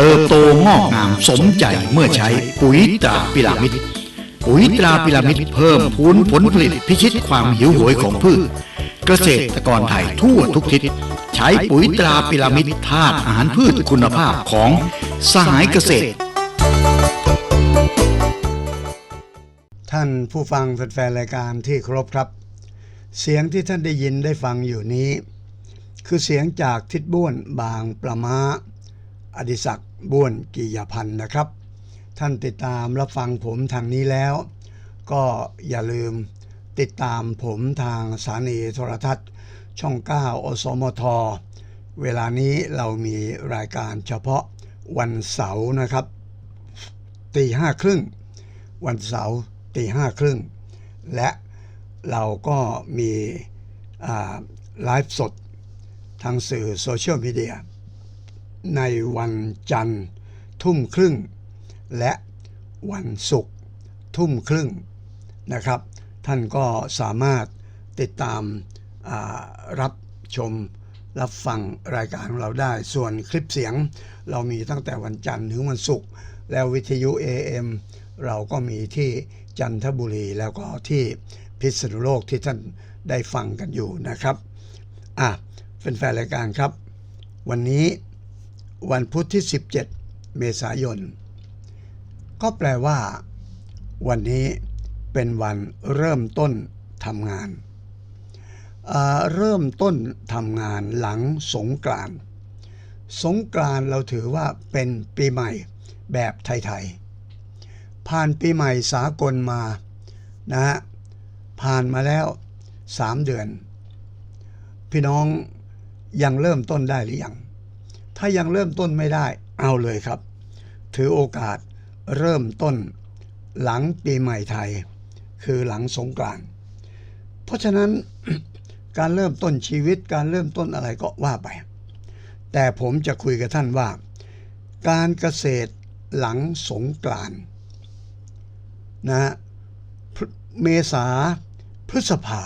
เติบโตงอกงามสมใจเมื่อใช้ปุ๋ยตราพิรามิดปุ๋ยตราพิรามิดเพิ่มพูนผลผลิตพิชิตความหิวโหยของพืช เกษตรกรไทยทั่วทุกทิศใช้ปุ๋ยตราพิรามิดธาตุอาหารพืชคุณภาพของสหายเกษตร ท่านผู้ฟังแฟนรายการที่ครพครับ เสียงที่ท่านได้ยินได้ฟังอยู่นี้ คือเสียงจากทิดบ้วนบางประมา อดิศักดิ์บ้วนกิยพันธ์นะครับ ท่านติดตามรับฟังผมทางนี้แล้ว ก็อย่าลืมติดตามผมทางสถานีโทรทัศน์ ช่อง 9 อสมท เวลานี้เรามีรายการเฉพาะวันเสาร์นะครับตีห้าครึ่งวันเสาร์ตีห้าครึ่งและเราก็มีไลฟ์สดทางสื่อโซเชียลมีเดีย ในวันจันทร์ ทุ่มครึ่ง และวันศุกร์ทุ่มครึ่งนะครับ ท่านก็สามารถติดตามารับชมรับฟังรายการของเราได้ ส่วนคลิปเสียงเรามีตั้งแต่วันจันทร์ถึงวันศุกร์แล้ววิทยุ AM เราก็มีที่จันทบุรีแล้วก็ที่พิษณุโลกที่ท่านได้ฟังกันอยู่นะครับ อะเป็นแฟนรายการครับ วันนี้ วันพุธที่ 17 เมษายน ก็แปลว่า วันนี้เป็นวันเริ่มต้นทำงาน เริ่มต้นทำงานหลังสงกรานต์สงกรานต์เราถือว่าเป็นปีใหม่แบบไทยๆ ผ่านปีใหม่สากลมานะฮะผ่านมาแล้ว 3 เดือน พี่น้องยังเริ่มต้นได้หรือยัง ถ้ายังเริ่มต้นไม่ได้เอาเลยครับ ถือโอกาสเริ่มต้นหลังปีใหม่ไทย คือหลังสงกรานต์เพราะฉะนั้นการเริ่มต้นชีวิตการเริ่มต้นอะไรก็ว่าไป แต่ผมจะคุยกับท่านว่า การเกษตรหลังสงกรานต์นะฮะเมษาพฤษภา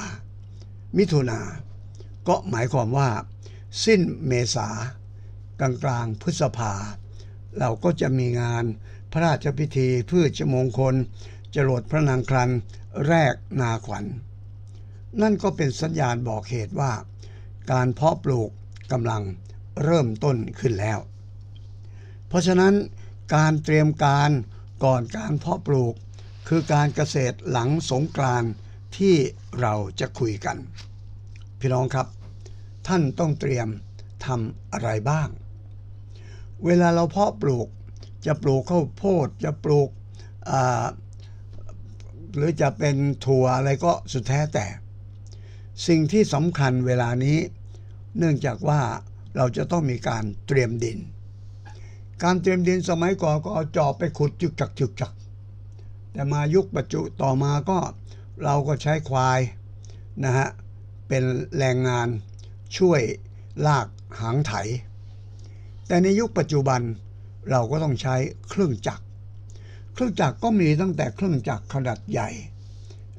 มิถุนา ก็หมายความว่า สิ้นเมษา กลางกลางๆพฤษภา เราก็จะมีงานพระราชพิธีพืชมงคล จรดพระนางครันแรกนาขวัญนั่นก็เป็นสัญญาณบอกเหตุว่า การเพาะปลูกกำลังเริ่มต้นขึ้นแล้ว เพราะฉะนั้นการเตรียมการก่อนการเพาะปลูก คือการเกษตรหลังสงกรานที่เราจะคุยกัน พี่น้องครับ ท่านต้องเตรียมทำอะไรบ้าง เวลาเราเพาะปลูก จะปลูกข้าวโพดจะปลูกหรือจะเป็นถั่วอะไรก็สุดแท้แต่ สิ่งที่สำคัญเวลานี้ เนื่องจากว่าเราจะต้องมีการเตรียมดิน การเตรียมดินสมัยก่อนก็เอาจอบไปขุดจุกจักจุกจัก แต่มายุคปัจจุต่อมาก็เราก็ใช้ควายนะฮะเป็นแรงงานช่วยลากหางไถ แต่ในยุคปัจจุบันเราก็ต้องใช้เครื่องจักร เครื่องจักรก็มีตั้งแต่เครื่องจักรขนาดใหญ่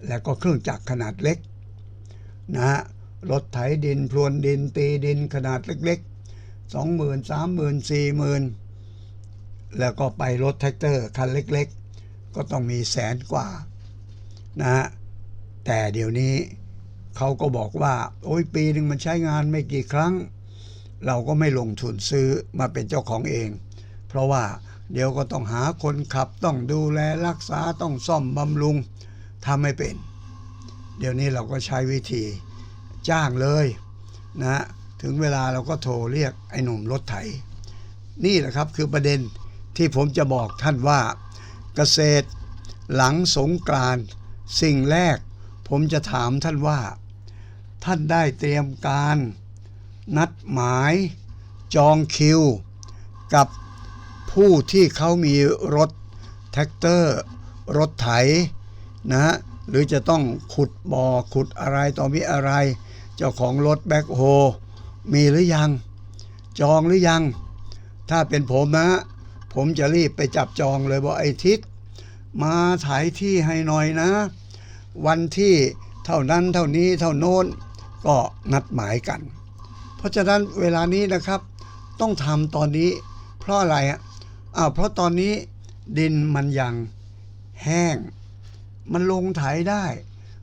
และก็เครื่องจักรขนาดเล็กนะฮะรถไถดินพรวนดินตีดินขนาดเล็กๆสองหมื่นสามหมื่นสี่หมื่นแล้วก็ไปรถแท็กเตอร์คันเล็กๆ ก็ต้องมีแสนกว่านะฮะแต่เดี๋ยวนี้เขาก็บอกว่า โอ้ยปีหนึ่งมันใช้งานไม่กี่ครั้ง เราก็ไม่ลงทุนซื้อมาเป็นเจ้าของเอง เพราะว่าเดี๋ยวก็ต้องหาคนขับต้องดูแลรักษาต้องซ่อมบำรุงทำไม่เป็น เดี๋ยวนี้เราก็ใช้วิธีจ้างเลยนะฮะถึงเวลาเราก็โทรเรียกไอ้หนุ่มรถไถ นี่แหละครับคือประเด็นที่ผมจะบอกท่านว่า เกษตรหลังสงกรานสิ่งแรก ผมจะถามท่านว่า ท่านได้เตรียมการ นัดหมายจองคิว กับผู้ที่เขามีรถแท็กเตอร์ รถไถนะฮะหรือจะต้องขุดบ่อขุดอะไรต่อมีอะไร เจ้าของรถแบ็คโฮมีหรือยัง จองหรือยัง ถ้าเป็นผมนะ ผมจะรีบไปจับจองเลยบอกไอ้ทิศมาถ่ายที่ให้หน่อยนะ วันที่เท่านั้นเท่านี้เท่าโน้นก็นัดหมายกัน ราะฉะนั้นเวลานี้นะครับ ต้องทำตอนนี้ เพราะอะไรอะอ้าเพราะตอนนี้ดินมันยังแห้ง มันลงไถได้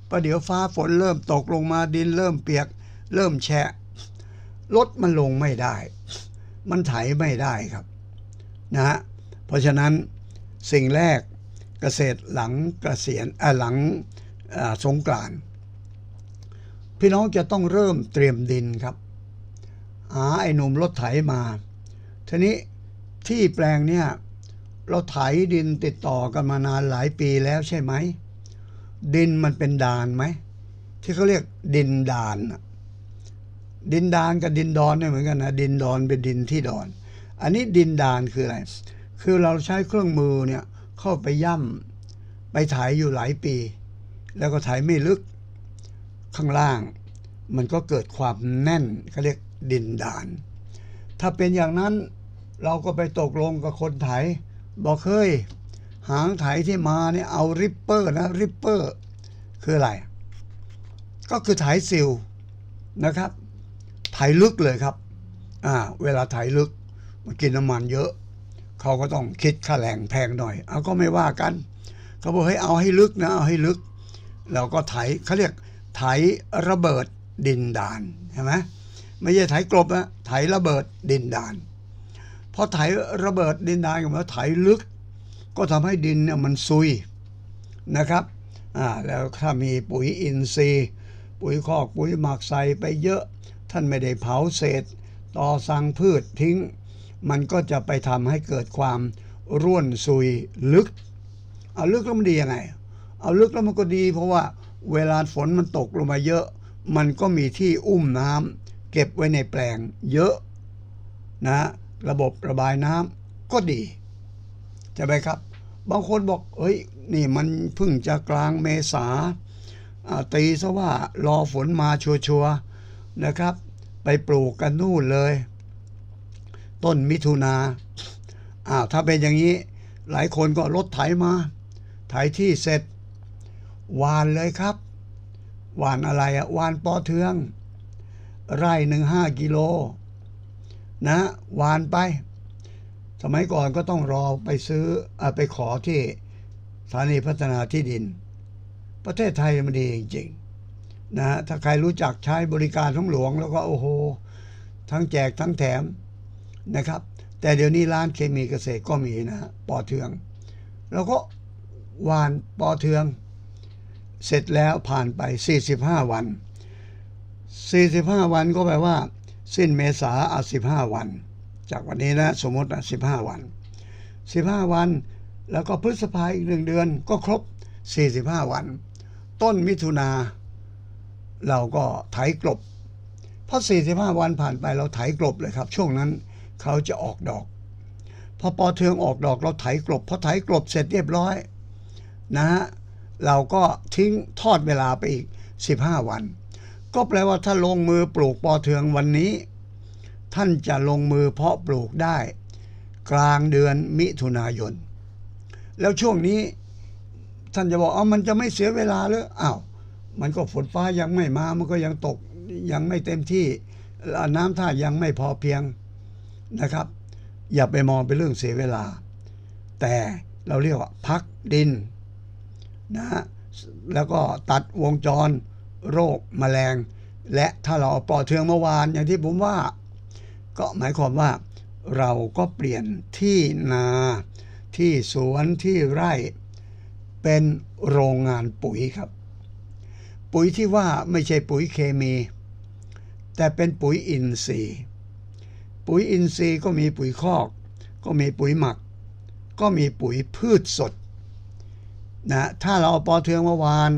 ประเดี๋ยวฟ้าฝนเริ่มตกลงมาดินเริ่มเปียก เริ่มแฉะรถมันลงไม่ได้ มันไถไม่ได้ครับนะฮะเพราะฉะนั้นสิ่งแรกเกษตรหลังเกษียณหลังสงกรานพี่น้องจะต้องเริ่มเตรียมดินครับ หาไอ้หนุ่มรถไถมาทีนี้ที่แปลงเนี่ยเราไถดินติดต่อกันมานานหลายปีแล้วใช่ไหม ดินมันเป็นดานไหม ที่เขาเรียกดินดานน่ะดินดานกับดินดอนเนี่ยเหมือนกันนะดินดอนเป็นดินที่ดอน อันนี้ดินดานคืออะไร คือเราใช้เครื่องมือเนี่ยเข้าไปย่ำไปไถอยู่หลายปี แล้วก็ไถไม่ลึกข้างล่าง มันก็เกิดความแน่นเขาเรียก ดินดาน ถ้าเป็นอย่างนั้นเราก็ไปตกลงกับคนไถ บอกเฮ้ยหางไถที่มาเนี่ยเอาริปเปอร์นะริปเปอร์คืออะไร ก็คือไถซิลนะครับ ไถลึกเลยครับอ่าเวลาไถลึกมันกินน้ำมันเยอะ เขาก็ต้องคิดค่าแรงแพงหน่อย เอาก็ไม่ว่ากันเขาบอกให้เอาให้ลึกนะเอาให้ลึกเราก็ไถเขาเรียกไถระเบิดดินดานใช่ไหม ไม่ใช่ไถกลบนะไถระเบิดดินดานพอไถระเบิดดินดานกับมาไถลึก ก็ทำให้ดินเนี่ยมันซุยนะครับอ่าแล้วถ้ามีปุ๋ยอินทรีย์ ปุ๋ยคอกปุ๋ยหมักใส่ไปเยอะ ท่านไม่ได้เผาเศษ ต่อสังพืชทิ้ง มันก็จะไปทำให้เกิดความร่วนซุยลึกเอาลึกแล้วมันดียังไง เอาลึกแล้วมันก็ดี เพราะว่าเวลาฝนมันตกลงมาเยอะ มันก็มีที่อุ้มน้ำ เก็บไว้ในแปลงเยอะนะระบบระบายน้ำก็ดีใช่ไหมครับ บางคนบอกเอ้ยนี่มันเพิ่งจะกลางเมษาตีซะว่ารอฝนมาชัวร์ๆนะครับ ไปปลูกกันนู่นเลย ต้นมิถุนาอ้าวถ้าเป็นอย่างนี้ หลายคนก็รถไถมา ไถที่เสร็จหวานเลยครับหวานอะไรอะหวานปอเทือง ไร่หนึ่งห้ากิโลนะหวานไป สมัยก่อนก็ต้องรอไปซื้ออไปขอที่สถานีพัฒนาที่ดิน ประเทศไทยมันดีจริงๆนะถ้าใครรู้จักใช้บริการของหลวง แล้วก็โอ้โห ทั้งแจกทั้งแถมนะครับ แต่เดี๋ยวนี้ร้านเคมีเกษตรก็มีนะ ปอเทือง แล้วก็หวานปอเทือง เสร็จแล้วผ่านไป 45 วัน 45 วันก็แปลว่า สิ้นเมษาเอา15 วัน จากวันนี้นะสมมตินะ15 วัน 15 วัน แล้วก็พฤษภาอีกหนึ่งเดือนก็ครบ 45 วัน ต้นมิถุนาเราก็ไถกลบพอ45 วันผ่านไปเราไถกลบเลยครับ ช่วงนั้นเขาจะออกดอก พอปอเทืองออกดอกเราไถกลบพอไถกลบเสร็จเรียบร้อยนะฮะเราก็ทิ้งทอดเวลาไปอีก 15 วัน ก็แปลว่าถ้าลงมือปลูกปอเทืองวันนี้ ท่านจะลงมือเพาะปลูกได้ กลางเดือนมิถุนายน แล้วช่วงนี้ท่านจะบอกเอามันจะไม่เสียเวลาหรืออ้าวมันก็ฝนฟ้ายังไม่มา มันก็ยังตกยังไม่เต็มที่น้ำท่ายังไม่พอเพียงนะครับ อย่าไปมองเป็นเรื่องเสียเวลา แต่เราเรียกว่าพักดินนะฮะแล้วก็ตัดวงจร โรคแมลง และถ้าเราเอาปอเทืองเมื่อวานอย่างที่ผมว่า ก็หมายความว่าเราก็เปลี่ยนที่นาที่สวนที่ไร่ เป็นโรงงานปุ๋ยครับ ปุ๋ยที่ว่าไม่ใช่ปุ๋ยเคมี แต่เป็นปุ๋ยอินทรีย์ ปุ๋ยอินทรีย์ก็มีปุ๋ยคอก ก็มีปุ๋ยหมัก ก็มีปุ๋ยพืชสดนะถ้าเราเอาปอเทืองมาวาน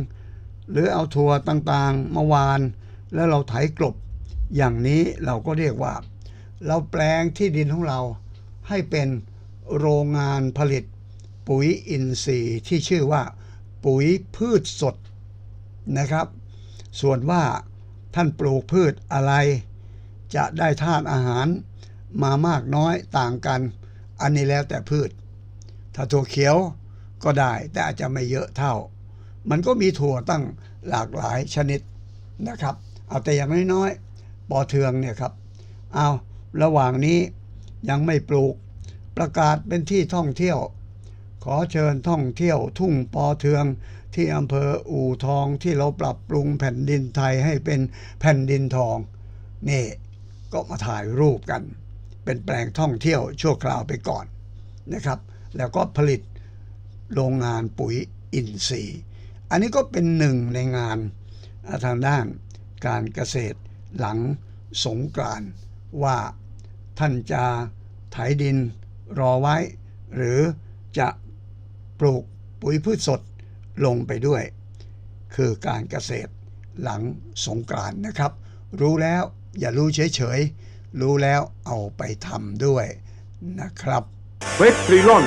หรือเอาถั่วต่างๆมาวาน แล้วเราไถกลบ อย่างนี้เราก็เรียกว่า เราแปลงที่ดินของเราให้เป็นโรงงานผลิต ปุ๋ยอินทรีย์ที่ชื่อว่า ปุ๋ยพืชสดนะครับ ส่วนว่าท่านปลูกพืชอะไร จะได้ธาตุอาหารมามากน้อยต่างกัน อันนี้แล้วแต่พืช ถ้าถั่วเขียวก็ได้แต่อาจจะไม่เยอะเท่า มันก็มีถั่วตั้งหลากหลายชนิดนะครับ เอาแต่อย่างน้อยๆปอเทืองเนี่ยครับเอาระหว่างนี้ยังไม่ปลูกประกาศเป็นที่ท่องเที่ยว ขอเชิญท่องเที่ยวทุ่งปอเทืองที่อำเภออู่ทองที่เราปรับปรุงแผ่นดินไทยให้เป็นแผ่นดินทองนี่ก็มาถ่ายรูปกัน เป็นแปลงท่องเที่ยวชั่วคราวไปก่อนนะครับ แล้วก็ผลิตโรงงานปุ๋ยอินทรีย์ อันนี้ก็เป็นหนึ่งในงานทางด้านการเกษตรหลังสงกรานว่าท่านจะไถดินรอไว้ หรือจะปลูกปุ๋ยพืชสดลงไปด้วย คือการเกษตรหลังสงกรานนะครับ รู้แล้วอย่ารู้เฉยๆ รู้แล้วเอาไปทำด้วยนะครับเวทริลอน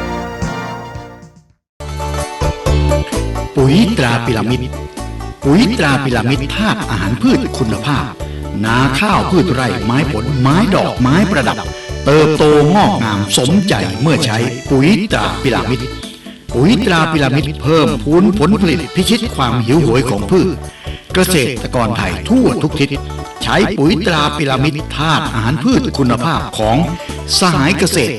ปุ๋ยตราพิรามิด ปุ๋ยตราพิรามิดธาตุอาหารพืชคุณภาพ นาข้าวพืชไร่ไม้ผลไม้ดอกไม้ประดับ เติบโตงอกงามสมใจเมื่อใช้ปุ๋ยตราพิรามิด ปุ๋ยตราพิรามิดเพิ่มพูนผลผลิตพิชิตความหิวโหยของพืช เกษตรกรไทยทั่วทุกทิศใช้ปุ๋ยตราพิรามิดธาตุอาหารพืชคุณภาพของสหายเกษตร